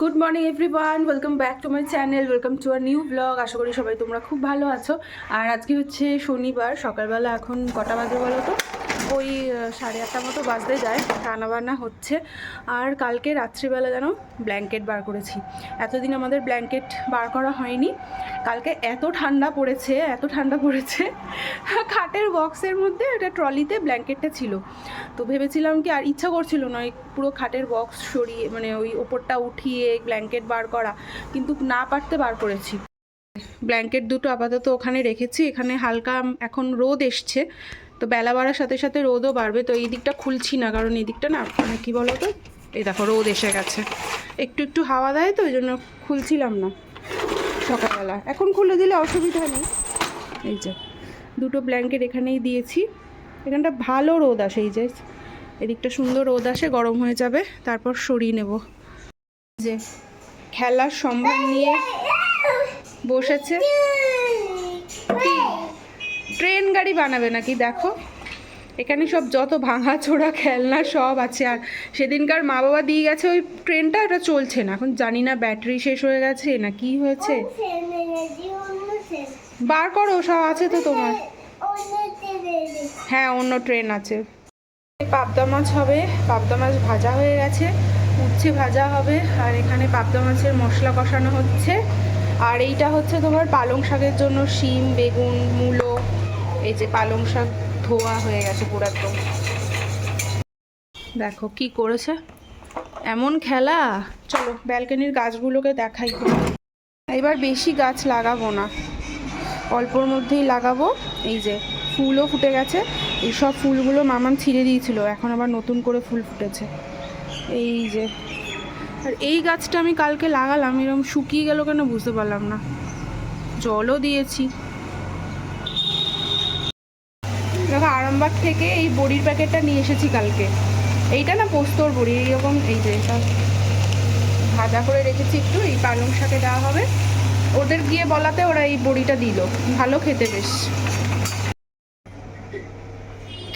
Good morning everyone welcome back to my channel welcome to our new blog আশা করি সবাই তোমরা খুব ভালো আছো। আর আজকে হচ্ছে শনিবার, সকালবেলা এখন কটা বাজে বলো তো? ওই সাড়ে আটটা মতো বাজতে যায় রান্নাবান্না হচ্ছে। আর কালকে রাত্রিবেলা যেন ব্ল্যাঙ্কেট বার করেছি। এতদিন আমাদের ব্ল্যাঙ্কেট বার করা হয়নি। কালকে এত ঠান্ডা পড়েছে, এত ঠান্ডা পড়েছে। খাটের বক্সের মধ্যে একটা ট্রলিতে ব্ল্যাঙ্কেটটা ছিল। তো ভেবেছিলাম কি, আর ইচ্ছা করছিল না ওই পুরো খাটের বক্স সরিয়ে মানে ওই ওপরটা উঠিয়ে ব্ল্যাঙ্কেট বার করা। কিন্তু না পারতে বার করেছি। ব্ল্যাঙ্কেট দুটো আপাতত ওখানে রেখেছি। এখানে হালকা এখন রোদ এসছে। তো বেলা বাড়ার সাথে সাথে রোদও বাড়বে, তো এই দিকটা খুলছি না, কারণ এই দিকটা না মানে কী বলো তো এই দেখো, রোদ এসে গেছে। একটু একটু হাওয়া দেয় তো ওই জন্য খুলছিলাম না সকালবেলা। এখন খুলে দিলে অসুবিধা নেই। এই যে, দুটো ব্ল্যাঙ্কেট এখানেই দিয়েছি। এখানটা ভালো রোদ আসে, এই যে এদিকটা সুন্দর রোদ আসে, গরম হয়ে যাবে, তারপর সরিয়ে নেব। যে, খেলার সম্ভার নিয়ে বসেছে। ট্রেন গাড়ি বানাবে নাকি? দেখো, এখানে সব যত ভাঙা চোরা খেলনা সব আছে। আর সেদিনকার মা বাবা দিয়ে গেছে ওই ট্রেনটা, এটা চলছে না। এখন জানি না ব্যাটারি শেষ হয়ে গেছে না কি হয়েছে। বার করো, সব আছে তো তোমার। হ্যাঁ অন্য ট্রেন আছে। পাবদা মাছ হবে, পাবদা মাছ ভাজা হয়ে গেছে, উচ্ছে ভাজা হবে। আর এখানে পাবদা মাছের মশলা কষানো হচ্ছে। আর এইটা হচ্ছে তোমার পালং শাকের জন্য শিম, বেগুন, মূলো এই যে পালং শাক ধোয়া হয়ে গেছে পুরো একদম। দেখো কি করেছে? এমন খেলা? চলো ব্যালকনির গাছগুলোকে দেখাই। এবার বেশি গাছ লাগাবো না। অল্পর মধ্যেই লাগাবো। এই যে ফুলও ফুটে গেছে। এই সব ফুলগুলো মামাম ছিঁড়ে দিয়েছিল। এখন আবার নতুন করে ফুল ফুটেছে। এই যে আর এই গাছটা আমি কালকে লাগালাম এরকম শুকিয়ে গেল কেন বুঝতে পারলাম না। জলও দিয়েছি দেখো আরামবাগ থেকে এই বড়ির প্যাকেটটা নিয়ে এসেছি কালকে। এইটা না পোস্তর বড়ি এইরকম এই যে এটা ভাজা করে রেখেছি একটু এই পালং শাকে দেওয়া হবে। ওদের গিয়ে বলাতে ওরা এই বড়িটা দিল। ভালো খেতে বেশ।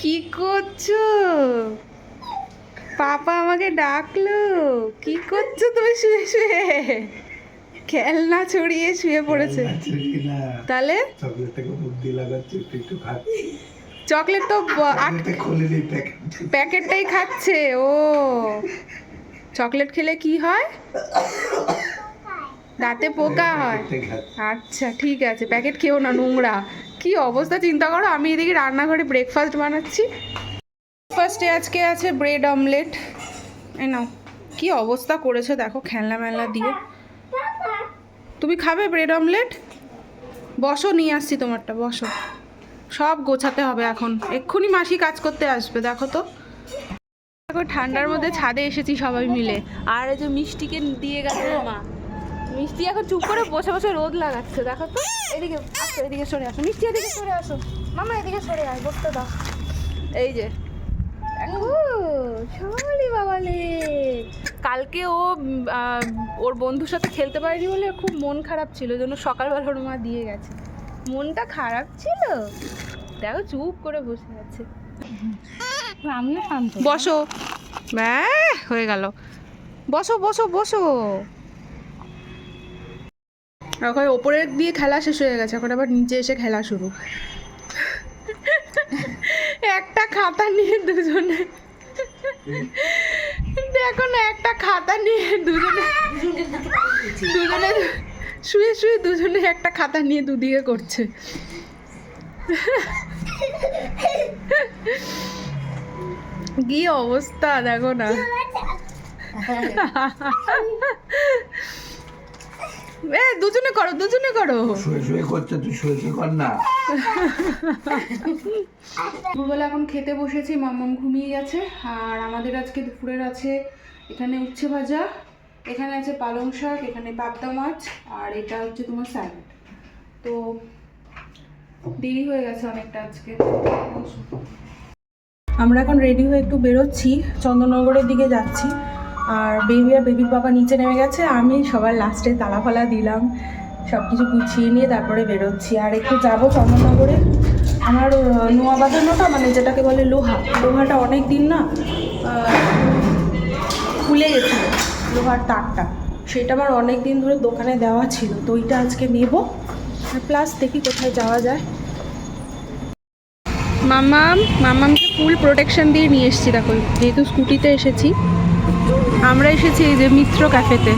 কি করছ? পাপা আমাকে ডাকলো। কি করছ তুমি শুয়ে শুয়ে? খেলনা ছড়িয়ে শুয়ে পড়েছে। তাহলে? চকলেটটাকে বুদ্ধি লাগাচ্ছি একটু একটু খাচ্ছি। চকলেট তো প্যাকেটটাই খাচ্ছে ও। চকলেট খেলে কি হয়? দাঁতে পোকা হয় আচ্ছা ঠিক আছে প্যাকেট খেও না নোংরা। কি অবস্থা চিন্তা করো আমি এদিকে রান্নাঘরে ব্রেকফাস্ট বানাচ্ছি। ফার্স্টে আজকে আছে ব্রেড অমলেট এই নাও কি অবস্থা করেছে দেখো খেলনা মেলনা দিয়ে। তুমি খাবে ব্রেড অমলেট বসো নিয়ে আসছি তোমারটা বসো। সব গোছাতে হবে এখন। এক্ষুনি মাসি কাজ করতে আসবে, দেখো তো। ঠান্ডার মধ্যে ছাদে এসেছি সবাই মিলে। আর যে মিষ্টিকে দিয়ে গেছে মা। মিষ্টি এখন চুপ করে বসে বসে রোদ লাগাচ্ছে, দেখো তো। এদিকে আসো, এদিকে সরে আসো। মিষ্টি, এদিকে সরে আসো। মামা, এদিকে সরে আয়, বসতে দাও। এই যে। কালকে ও ওর বন্ধুর সাথে খেলতে পারেনি বলে খুব মন খারাপ ছিল জন্য সকালবেলা ওর মা দিয়ে গেছে। মনটা খারাপ ছিল? দেখো চুপ করে বসে আছে। আমিও শান্ত বসো। হয়ে গেল। বসো বসো বসো। এখন ওপরে দিয়ে খেলা শেষ হয়ে গেছে এখন আবার নিচে এসে খেলা শুরু। একটা খাতা নিয়ে দুজনে। দেখো না একটা খাতা নিয়ে দুজনে দুজনে শুয়ে শুয়ে দুজনে একটা খাতা নিয়ে দুদিকে করছে। কি অবস্থা দেখো না। এ দুজনে করো দুজনে করো। শুয়ে শুয়ে করছে তুই শুয়ে শুয়ে কর না। দুপুরবেলা এখন খেতে বসেছি মাম্মাম ঘুমিয়ে গেছে আর আমাদের আজকে দুপুরের আছে এখানে উচ্ছে ভাজা। এখানে আছে পালং শাক, এখানে পাবদা মাছ, আর এটা হচ্ছে তোমার স্যালাড। তো দেরি হয়ে গেছে অনেকটা আজকে। আমরা এখন রেডি হয়ে একটু বেরোচ্ছি, চন্দননগরের দিকে যাচ্ছি। আর বেবি আর বেবির বাবা নিচে নেমে গেছে, আমি সবার লাস্টে তালা ফালা দিলাম সব কিছু গুছিয়ে নিয়ে তারপরে বেরোচ্ছি। আর একটু যাব চন্দননগরে। আমার নোয়া বাঁধানোটা মানে যেটাকে বলে লোহা, লোহাটা অনেক দিন না খুলে গেছিল লোহার তারটা, সেটা আমার অনেক দিন ধরে দোকানে দেওয়া ছিল, তো ওইটা আজকে নেব। আর প্লাস দেখি কোথায় যাওয়া যায়। মামাম, মামামকে ফুল প্রোটেকশন দিয়ে নিয়ে এসেছি, দেখো, যেহেতু স্কুটিতে এসেছি। আমরা এসেছি এই যে মিত্র ক্যাফেতে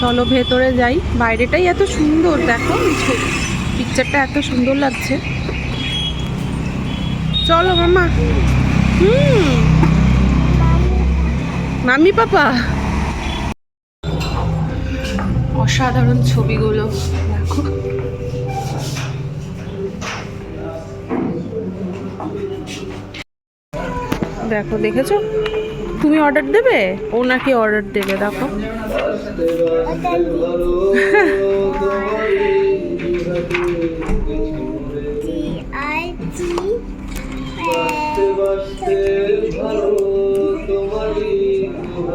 চলো ভেতরে যাই, বাইরেটাই এত সুন্দর, দেখো পিকচারটা এত সুন্দর লাগছে। চলো মামা। হুম। Mummy papa. অসাধারণ ছবিগুলো দেখো। দেখো দেখেছ? তুমি অর্ডার দেবে? ও নাকি অর্ডার দেবে দেখো।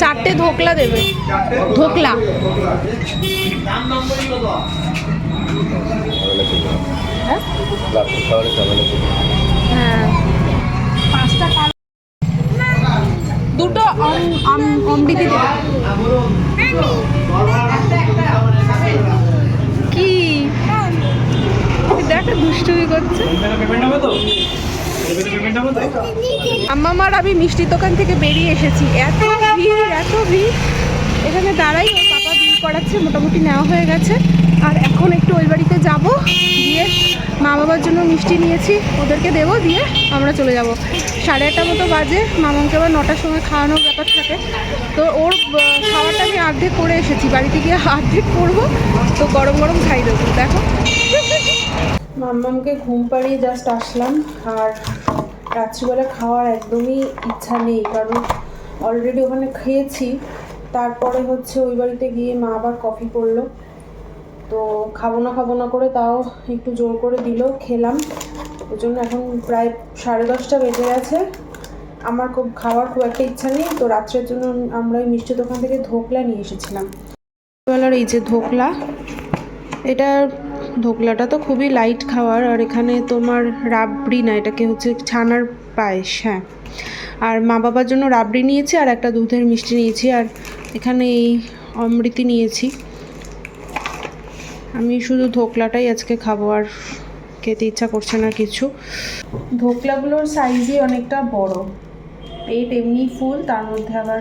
চারটে ধোকলা দেবে। ধোকলা। হ্যাঁ? দুটো অম- অম- অমৃতি দেবে কি দেখ দুষ্টুমি করছে। আম্মামার আমি মিষ্টির দোকান থেকে বেরিয়ে এসেছি। এত ভিড় এত ভিড়। এখানে দাঁড়াই ওর পাপা বিল করাচ্ছে মোটামুটি নেওয়া হয়ে গেছে। আর এখন একটু ওই বাড়িতে যাব দিয়ে মা বাবার জন্য মিষ্টি নিয়েছি ওদেরকে দেবো দিয়ে আমরা চলে যাব। সাড়ে আটটা মতো বাজে মামাকে আবার নটার সময় খাওয়ানোর ব্যাপার থাকে। তো ওর খাওয়াটা আমি অর্ধেক করে এসেছি বাড়িতে গিয়ে অর্ধেক করব তো গরম গরম খাই দেবো। দেখো মাম্মামকে ঘুম পাড়িয়ে জাস্ট আসলাম আর রাত্রিবেলা খাওয়ার একদমই ইচ্ছা নেই, কারণ অলরেডি ওখানে খেয়েছি। তারপরে হচ্ছে ওই বাড়িতে গিয়ে মা আবার কফি করল। তো খাব না খাব না করে তাও একটু জোর করে দিল, খেলাম। ওই জন্য এখন প্রায় সাড়ে দশটা বেজে গেছে। আমার খুব খাওয়ার খুব একটা ইচ্ছা নেই, তো রাত্রের জন্য আমরা ওই মিষ্টি দোকান থেকে ধোকলা নিয়ে এসেছিলাম। এই যে ধোকলা এটা ধোকলাটা তো খুবই লাইট খাওয়ার, আর এখানে তোমার রাবড়ি না, এটাকে হচ্ছে ছানার পায়েস হ্যাঁ। আর মা বাবার জন্য রাবড়ি নিয়েছি, আর একটা দুধের মিষ্টি নিয়েছি, আর এখানে এই অমৃতি নিয়েছি। আমি শুধু ধোকলাটাই আজকে খাব, আর খেতে ইচ্ছা করছে না কিছু। ধোকলাগুলোর সাইজই অনেকটা বড়। পেট এমনি ফুল তার মধ্যে আবার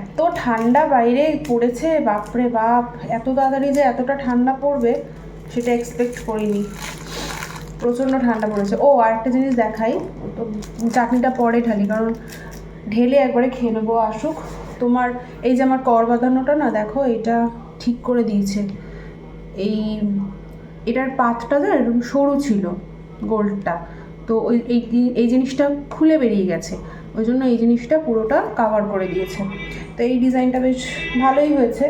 এত ঠান্ডা বাইরে পড়েছে, বাপরে বাপ, এত তাড়াতাড়ি যে এতটা ঠান্ডা পড়বে। সেটা এক্সপেক্ট করিনি। প্রচণ্ড ঠান্ডা পড়েছে। ও, আরেকটা জিনিস দেখাই। তো চাটনিটা পরে ঢালি, কারণ ঢেলে একবারে খেয়ে নেব, আসুক। তোমার এই যে আমার কর বাঁধানোটা না, দেখো, এটা ঠিক করে দিয়েছে। এই, এটার পাতটা না এরকম সরু ছিল গোল্ডটা তো ওই, এই এই জিনিসটা খুলে বেরিয়ে গেছে। ওই জন্য এই জিনিসটা পুরোটা কাভার করে দিয়েছে। তো এই ডিজাইনটা বেশ ভালোই হয়েছে।